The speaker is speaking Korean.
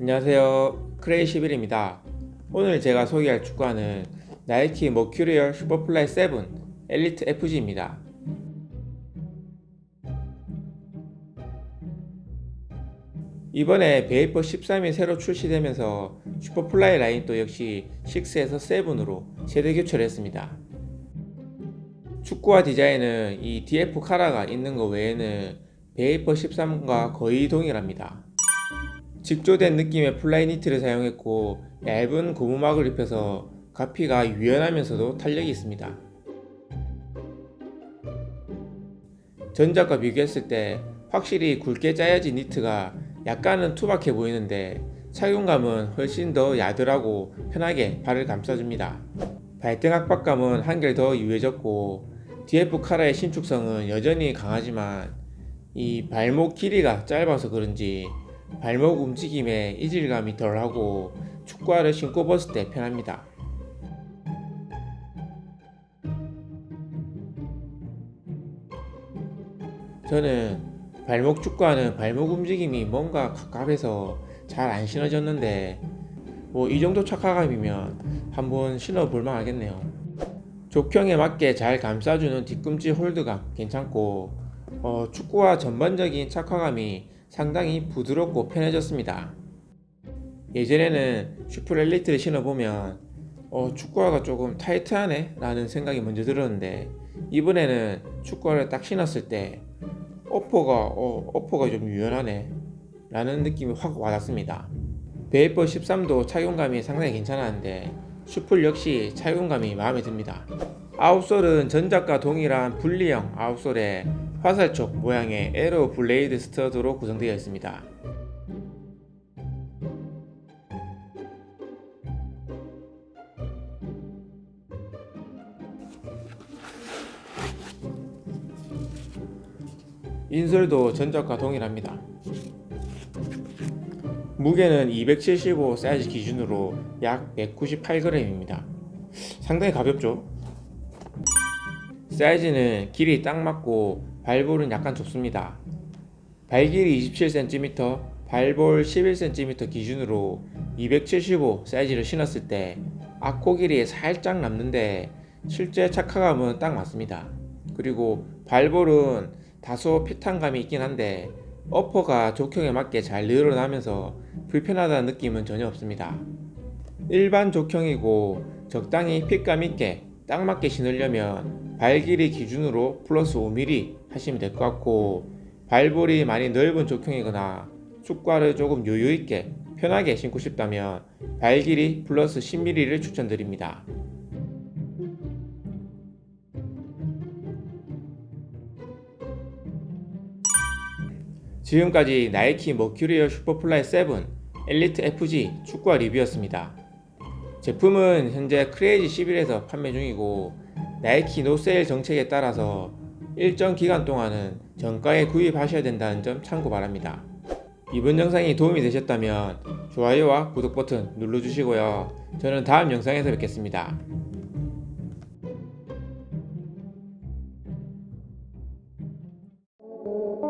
안녕하세요. 크레이11입니다. 오늘 제가 소개할 축구화는 나이키 머큐리얼 슈퍼플라이 7 엘리트 FG입니다. 이번에 베이퍼 13이 새로 출시되면서 슈퍼플라이 라인도 역시 6에서 7으로 세대 교체를 했습니다. 축구화 디자인은 이 DF 카라가 있는 것 외에는 베이퍼 13과 거의 동일합니다 직조된 느낌의 플라이 니트를 사용했고 얇은 고무막을 입혀서 가피가 유연하면서도 탄력이 있습니다. 전작과 비교했을 때 확실히 굵게 짜여진 니트가 약간은 투박해 보이는데 착용감은 훨씬 더 야들하고 편하게 발을 감싸줍니다. 발등 압박감은 한결 더 유해졌고 DF 카라의 신축성은 여전히 강하지만 이 발목 길이가 짧아서 그런지 발목 움직임에 이질감이 덜하고 축구화를 신고 벗을 때 편합니다. 저는 발목 축구화는 발목 움직임이 뭔가 갑갑해서 잘 안 신어졌는데 뭐 이 정도 착화감이면 한번 신어볼 만하겠네요. 족형에 맞게 잘 감싸주는 뒤꿈치 홀드감 괜찮고 어, 축구화 전반적인 착화감이 상당히 부드럽고 편해졌습니다. 예전에는 슈플 엘리트를 신어보면 어, 축구화가 조금 타이트하네 라는 생각이 먼저 들었는데 이번에는 축구화를 딱 신었을 때 어퍼가 어, 어퍼가 좀 유연하네 라는 느낌이 확 와닿습니다. 베이퍼 13도 착용감이 상당히 괜찮았는데 슈플 역시 착용감이 마음에 듭니다. 아웃솔은 전작과 동일한 분리형 아웃솔에 화살촉 모양의 에로 블레이드 스터드로 구성되어 있습니다. 인솔도 전작과 동일합니다. 무게는 275 사이즈 기준으로 약 198g입니다. 상당히 가볍죠? 사이즈는 길이 딱 맞고 발볼은 약간 좁습니다. 발 길이 27cm, 발볼 11cm 기준으로 275 사이즈를 신었을 때 악코 길이 살짝 남는데 실제 착화감은 딱 맞습니다. 그리고 발볼은 다소 피탄감이 있긴 한데 어퍼가 족형에 맞게 잘 늘어나면서 불편하다는 느낌은 전혀 없습니다. 일반 족형이고 적당히 핏감 있게 딱 맞게 신으려면 발 길이 기준으로 플러스 5mm 하시면 될 것 같고 발볼이 많이 넓은 족형이거나 축구화를 조금 여유 있게 편하게 신고 싶다면 발 길이 플러스 10mm를 추천드립니다. 지금까지 나이키 머큐리얼 슈퍼플라이 7 엘리트 FG 축구화 리뷰였습니다. 제품은 현재 크레이지 11에서 판매 중이고 나이키 노세일 정책에 따라서 일정 기간 동안은 정가에 구입하셔야 된다는 점 참고 바랍니다. 이번 영상이 도움이 되셨다면 좋아요와 구독 버튼 눌러주시고요. 저는 다음 영상에서 뵙겠습니다. Thank